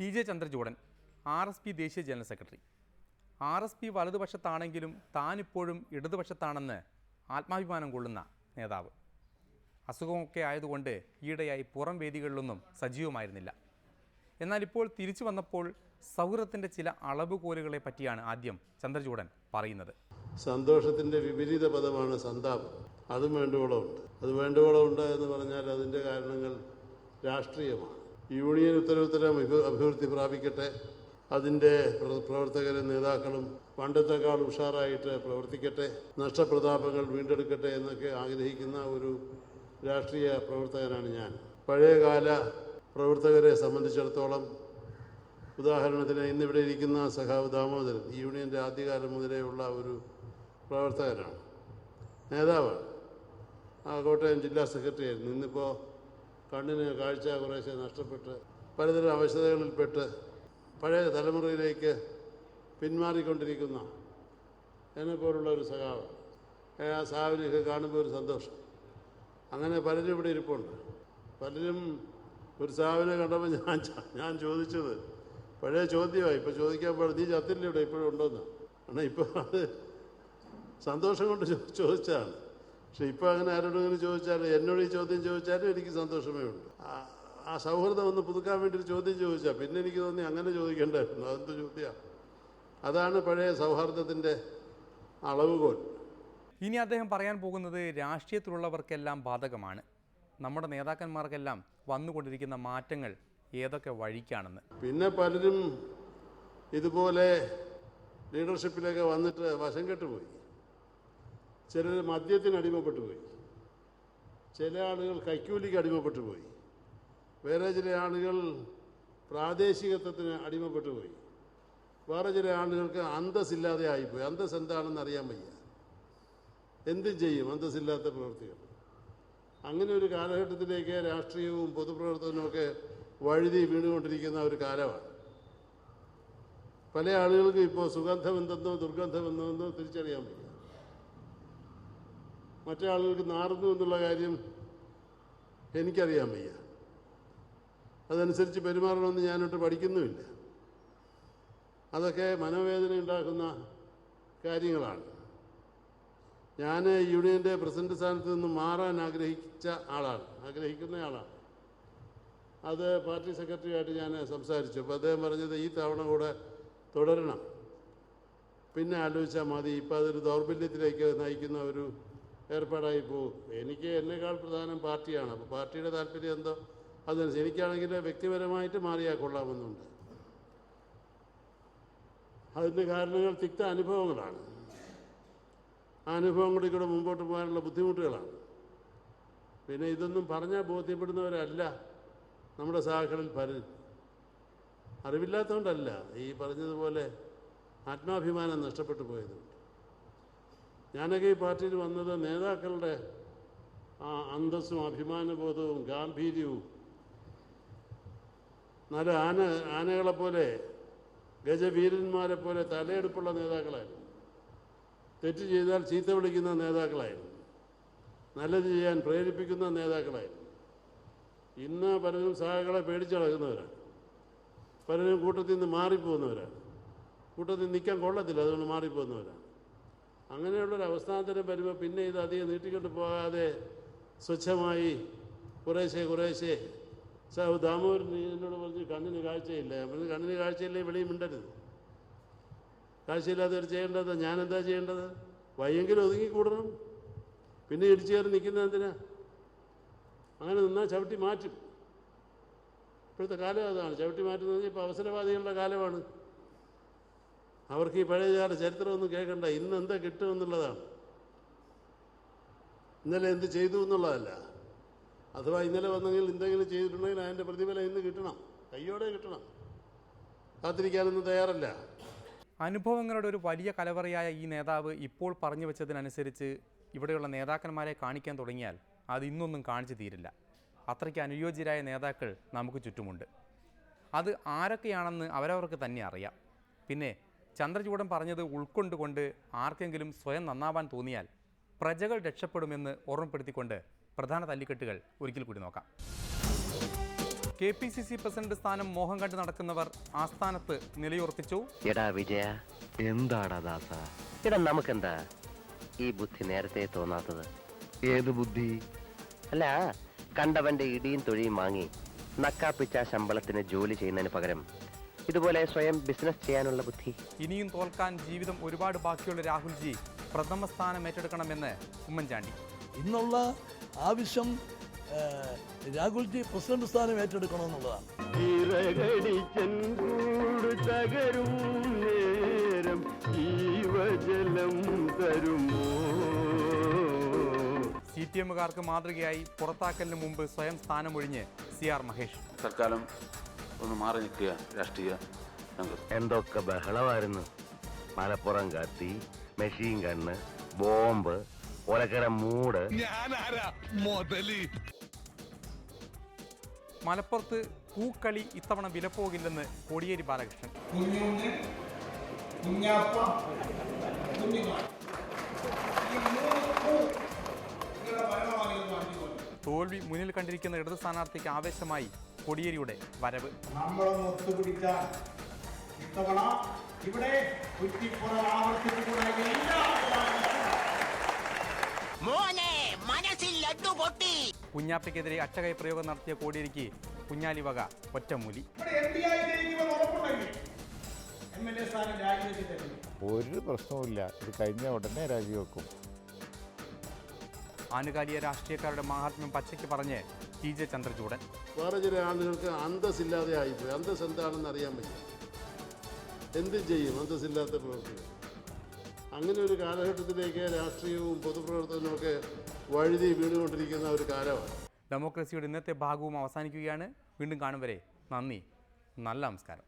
T J Chandrachoodan R S P ദേശീയ general secretary. R S P വലതുപക്ഷത്താണെങ്കിലും താനിപ്പോഴും ഇടതുപക്ഷത്താണെന്ന് ആത്മാഭിമാനം കൊള്ളുന്ന നേതാവ്. അസുഖമൊക്കെ ആയതുകൊണ്ട് ഈയിടെയായി പുറം വേദികളിലൊന്നും സജീവമായിരുന്നില്ല. എന്നാൽ ഇപ്പോൾ തിരിച്ചു വന്നപ്പോൾ സൗഹൃദത്തിന്റെ ചില അളവുകോലുകളെ പറ്റിയാണ് ആദ്യം ചന്ദ്രചൂഡൻ പറയുന്നത്. സന്തോഷത്തിന്റെ വിപരീത പദമാണ് സന്താപം. അതും വേണ്ടുവോളം ഉണ്ട്. അത് വേണ്ടുവോളം ഉണ്ട് എന്ന് പറഞ്ഞാൽ അതിന്റെ കാരണങ്ങൾ രാഷ്ട്രീയമാണ്. യൂണിയൻ ഉത്തരോത്തരം അഭി- അഭിവൃദ്ധി പ്രാപിക്കട്ടെ. അതിന്റെ പ്ര- പ്രവർത്തകരും നേതാക്കളും പണ്ടത്തെക്കാൾ ഉഷാറായിട്ട് പ്രവർത്തിക്കട്ടെ. നഷ്ടപ്രതാപങ്ങൾ വീണ്ടെടുക്കട്ടെ എന്നൊക്കെ ആഗ്രഹിക്കുന്ന ഒരു രാഷ്ട്രീയ പ്രവർത്തകനാണ് ഞാൻ. പഴയകാല പ്രവർത്തകരെ സംബന്ധിച്ചിടത്തോളം ഉദാഹരണത്തിന് ഇന്നിവിടെ ഇരിക്കുന്ന സഖാവ് ദാമോദരൻ യൂണിയന്റെ ആദ്യകാലം മുതലേ ഉള്ള ഒരു പ്രവർത്തകനാണ്. നേതാവാണ്. ആ കോട്ടയം ജില്ലാ സെക്രട്ടറി ആയിരുന്നു ഇന്നിപ്പോൾ കണ്ണിന് കാഴ്ച കുറേശ്ശെ നഷ്ടപ്പെട്ട് പലതരം അവശതകളിൽപ്പെട്ട് പഴയ തലമുറയിലേക്ക് പിന്മാറിക്കൊണ്ടിരിക്കുന്ന എന്നെപ്പോലുള്ള ഒരു സഖാവ്. ആ സഹാവിനെയൊക്കെ കാണുമ്പോൾ ഒരു സന്തോഷം. അങ്ങനെ പലരും ഇവിടെ ഇരിപ്പുണ്ട്. പലരും ഒരു സാവിനെ കണ്ടപ്പോൾ ഞാൻ ഞാൻ ചോദിച്ചത് പഴയ ചോദ്യമായി ഇപ്പോൾ ചോദിക്കാൻ പാടില്ല. നീ ചത്തില്ല ഇവിടെ ഇപ്പോഴും ഉണ്ടോന്ന്. കാരണം ഇപ്പോൾ അത് സന്തോഷം കൊണ്ട് ചോദിച്ചതാണ്. പക്ഷെ ഇപ്പോൾ അങ്ങനെ ആരോടെങ്കിലും ചോദിച്ചാലും എന്നോട് ഈ ചോദ്യം ചോദിച്ചാലും എനിക്ക് സന്തോഷമേ ഉള്ളൂ. ആ- ആ സൗഹൃദം ഒന്ന് പുതുക്കാൻ വേണ്ടി ഒരു ചോദ്യം ചോദിച്ചാൽ പിന്നെ എനിക്ക് തോന്നി അങ്ങനെ ചോദിക്കേണ്ടായിരുന്നു. അതെന്ത് ചോദ്യമാണ് അതാണ് പഴയ സൗഹാർദ്ദത്തിന്റെ അളവുകോൽ. ഇനി അദ്ദേഹം പറയാൻ പോകുന്നത് രാഷ്ട്രീയത്തിലുള്ളവർക്കെല്ലാം ബാധകമാണ്. നമ്മുടെ നേതാക്കന്മാർക്കെല്ലാം വന്നുകൊണ്ടിരിക്കുന്ന മാറ്റങ്ങൾ ഏതൊക്കെ വഴിക്കാണെന്ന്. പിന്നെ പലരും ഇതുപോലെ ലീഡർഷിപ്പിലൊക്കെ വന്നിട്ട് വശം കെട്ടുപോയി. ചിലർ മദ്യത്തിന് അടിമപ്പെട്ടു പോയി. ചില ആളുകൾ കൈക്കൂലിക്ക് അടിമപ്പെട്ടു പോയി. വേറെ ചില ആളുകൾ പ്രാദേശികത്വത്തിന് അടിമപ്പെട്ടു പോയി. വേറെ ചില ആളുകൾക്ക് അന്തസ്സില്ലാതെ ആയിപ്പോയി. അന്തസ് എന്താണെന്ന് അറിയാൻ വയ്യ. എന്തും ചെയ്യും അന്തസ്സില്ലാത്ത പ്രവർത്തികൾ. അങ്ങനെ ഒരു കാലഘട്ടത്തിലേക്ക് രാഷ്ട്രീയവും പൊതുപ്രവർത്തനവും ഒക്കെ വഴുതി വീണുകൊണ്ടിരിക്കുന്ന ഒരു കാലമാണ്. പല ആളുകൾക്കും ഇപ്പോൾ സുഗന്ധമെന്തെന്നോ എന്തെന്നോ തിരിച്ചറിയാൻ വയ്യ. മറ്റേ ആളുകൾക്ക് നാറുന്നു എന്നുള്ള കാര്യം എനിക്കറിയാൻ വയ്യ. അതനുസരിച്ച് പെരുമാറണമെന്ന് ഞാനിട്ട് പഠിക്കുന്നുമില്ല. അതൊക്കെ മനോവേദന ഉണ്ടാക്കുന്ന കാര്യങ്ങളാണ്. ഞാൻ യൂണിയന്റെ പ്രസിഡന്റ് സ്ഥാനത്ത് നിന്ന് മാറാൻ ആഗ്രഹിച്ച ആളാണ്. ആഗ്രഹിക്കുന്ന ആളാണ്. അത് പാർട്ടി സെക്രട്ടറിയായിട്ട് ഞാൻ സംസാരിച്ചു. അപ്പോൾ അദ്ദേഹം പറഞ്ഞത് ഈ തവണ കൂടെ തുടരണം. പിന്നെ ആലോചിച്ചാൽ മതി. ഇപ്പം അതൊരു ദൗർബല്യത്തിലേക്ക് നയിക്കുന്ന ഒരു ഏർപ്പാടായി പോകും എനിക്ക് എന്നേക്കാൾ പ്രധാനം പാർട്ടിയാണ്. അപ്പോൾ പാർട്ടിയുടെ താല്പര്യം എന്തോ? അതനുസരിച്ച് എനിക്കാണെങ്കിൽ വ്യക്തിപരമായിട്ട് മാറിയാൽ കൊള്ളാമെന്നുണ്ട്. അതിന്റെ കാരണങ്ങൾ തിക്ത അനുഭവങ്ങളാണ്. ആ അനുഭവം കൂടി കൂടെ മുമ്പോട്ട് പോകാനുള്ള ബുദ്ധിമുട്ടുകളാണ്. പിന്നെ ഇതൊന്നും പറഞ്ഞാൽ ബോധ്യപ്പെടുന്നവരല്ല നമ്മുടെ സഹാക്കളിൽ പലരും അറിവില്ലാത്തതുകൊണ്ടല്ല ഈ പറഞ്ഞതുപോലെ ആത്മാഭിമാനം നഷ്ടപ്പെട്ടു പോയതുകൊണ്ട് ഈ പാർട്ടിയിൽ വന്നത് നേതാക്കളുടെ ആ അന്തസ്സും അഭിമാനബോധവും ഗാംഭീര്യവും. നല്ല ആന ആനകളെപ്പോലെ ഗജവീരന്മാരെ പോലെ തലയെടുപ്പുള്ള നേതാക്കളായിരുന്നു. തെറ്റ് ചെയ്താൽ ചീത്ത വിളിക്കുന്ന നേതാക്കളായിരുന്നു. നല്ലത് ചെയ്യാൻ പ്രേരിപ്പിക്കുന്ന നേതാക്കളായിരുന്നു. ഇന്ന് പലരും സഹകളെ പേടിച്ചടക്കുന്നവരാണ് പലരും കൂട്ടത്തിൽ നിന്ന് മാറിപ്പോകുന്നവരാണ്. കൂട്ടത്തിൽ നിൽക്കാൻ കൊള്ളത്തില്ല അതുകൊണ്ട് മാറിപ്പോകുന്നവരാണ്. അങ്ങനെയുള്ളൊരു അവസ്ഥാന്തരം വരുമ്പോൾ പിന്നെ ഇത് അധികം നീട്ടിക്കൊണ്ട് പോകാതെ സ്വച്ഛമായി കുറേശ്ശെ കുറേശ്ശെ. സാ ദാമോദരൻ നീനോട് എന്നോട് പറഞ്ഞ് കണ്ണിന് കാഴ്ചയില്ല. പറഞ്ഞു കണ്ണിന് കാഴ്ചയില്ലേ വെളിയും മിണ്ടരുത്. കാഴ്ചയില്ലാത്തവർ ചെയ്യേണ്ടത് ഞാനെന്താ ചെയ്യേണ്ടത്? വയ്യെങ്കിലും ഒതുങ്ങിക്കൂടണം പിന്നെ ഇടിച്ചു കയറി നിൽക്കുന്നത് എന്തിനാ? അങ്ങനെ നിന്നാൽ ചവിട്ടി മാറ്റും. ഇപ്പോഴത്തെ കാലം അതാണ്. ചവിട്ടി മാറ്റുന്നത് ഇപ്പോൾ അവസരവാദികളുടെ കാലമാണ്. അവർക്ക് ഈ പഴയകാല ചരിത്രമൊന്നും കേൾക്കണ്ട. ഇന്ന് എന്താ കിട്ടുമെന്നുള്ളതാണ് ഇന്നലെ എന്ത് ചെയ്തു എന്നുള്ളതല്ല. അഥവാ ഇന്നലെ വന്നെങ്കിൽ എന്തെങ്കിലും ചെയ്തിട്ടുണ്ടെങ്കിൽ അതിന്റെ പ്രതിഫലം ഇന്ന് കിട്ടണം. കയ്യോടെ കിട്ടണം. കാത്തിരിക്കാനൊന്നും തയ്യാറല്ല. അനുഭവങ്ങളുടെ ഒരു വലിയ കലവറയായ ഈ നേതാവ് ഇപ്പോൾ പറഞ്ഞു വെച്ചതിനനുസരിച്ച് ഇവിടെയുള്ള നേതാക്കന്മാരെ കാണിക്കാൻ തുടങ്ങിയാൽ അത് ഇന്നൊന്നും കാണിച്ചു തീരില്ല. അത്രയ്ക്ക് അനുയോജ്യരായ നേതാക്കൾ നമുക്ക് ചുറ്റുമുണ്ട്. അത് ആരൊക്കെയാണെന്ന് അവരവർക്ക് തന്നെ അറിയാം. പിന്നെ ചന്ദ്രചൂഡൻ പറഞ്ഞത് ഉൾക്കൊണ്ടുകൊണ്ട് ആർക്കെങ്കിലും സ്വയം നന്നാവാൻ തോന്നിയാൽ പ്രജകൾ രക്ഷപ്പെടുമെന്ന് ഓർമ്മപ്പെടുത്തിക്കൊണ്ട് പ്രധാന തല്ലിക്കെട്ടുകൾ ഒരിക്കൽ കൂടി നോക്കാം. K P C C president സ്ഥാനം മോഹം കണ്ട് നടക്കുന്നവർ ആസ്ഥാനത്ത് നിലയുറപ്പിച്ചു. എടാ വിജയ എടാ നമുക്കെന്താ ഈ ബുദ്ധി നേരത്തെ തോന്നാത്തത്? ഏത് ബുദ്ധി? അല്ല കണ്ടവന്റെ ഇടിയും തൊഴിയും വാങ്ങി നക്കാപ്പിച്ച ശമ്പളത്തിന് ജോലി ചെയ്യുന്നതിന് പകരം ഇതുപോലെ സ്വയം ബിസിനസ് ചെയ്യാനുള്ള ബുദ്ധി. ഇനിയും തോൽക്കാൻ ജീവിതം ഒരുപാട് ബാക്കിയുള്ള രാഹുൽജി പ്രഥമ സ്ഥാനം ഏറ്റെടുക്കണമെന്ന് ഉമ്മൻചാണ്ടി. ഇന്നുള്ള ആവശ്യം രാഹുൽജി പ്രസിഡന്റ് സ്ഥാനം ഏറ്റെടുക്കണമെന്നുള്ളതാണ്. തകരും നേരം ജീവജലം തരുമോ? സി ടി എമ്മുകാർക്ക് മാതൃകയായി പുറത്താക്കലിന് മുമ്പ് സ്വയം സ്ഥാനമൊഴിഞ്ഞ് സി ആർ മഹേഷ്. തൽക്കാലം ഒന്ന് മാറി നിൽക്കുക രാഷ്ട്രീയ രംഗത്ത്. എന്തൊക്കെ ബഹളമായിരുന്നു. മലപ്പുറം കത്തി മെഷീൻ കണ്ണ് ബോംബ് ഒലക്കര മൂട്. മലപ്പുറത്ത് പൂക്കളി ഇത്തവണ വിലപ്പോകില്ലെന്ന് കോടിയേരി ബാലകൃഷ്ണൻ. തോൽവി മുന്നിൽ കണ്ടിരിക്കുന്ന ഇടത് സ്ഥാനാർത്ഥിക്ക് ആവേശമായി കോടിയേരിയുടെ വരവ്. ഇവിടെ മോനെ മനസ്സിൽ ലഡ്ഡു പൊട്ടി. കുഞ്ഞാപ്പയ്ക്കെതിരെ അച്ചകൈ പ്രയോഗം നടത്തിയ കോടിയേരിക്ക് കുഞ്ഞാലി വക ഒറ്റമൂലി. ഒരു പ്രശ്നവുമില്ല. ഇത് കഴിഞ്ഞ ഉടനെ രാജിവെക്കും. ആനുകാലിക രാഷ്ട്രീയക്കാരുടെ മഹാത്മ്യം പച്ചയ്ക്ക് പറഞ്ഞ് ടി ജെ ചന്ദ്രചൂഡൻ. വേറെ ചില ആളുകൾക്ക് അന്തസ്സില്ലാതെ ആയിപ്പോയി. അന്തസ് എന്താണെന്ന് അറിയാൻ പറ്റില്ല. എന്തും ചെയ്യും അന്തസ്സില്ലാത്ത പ്രവർത്തികൾ. അങ്ങനെ ഒരു കാലഘട്ടത്തിലേക്ക് രാഷ്ട്രീയവും പൊതുപ്രവർത്തനവും ഒക്കെ വഴുതി വീണുകൊണ്ടിരിക്കുന്ന ഒരു കാലമാണ്. ഡെമോക്രസിയുടെ ഇന്നത്തെ ഭാഗവും അവസാനിക്കുകയാണ്. വീണ്ടും കാണും വരെ. നന്ദി. നല്ല നമസ്കാരം.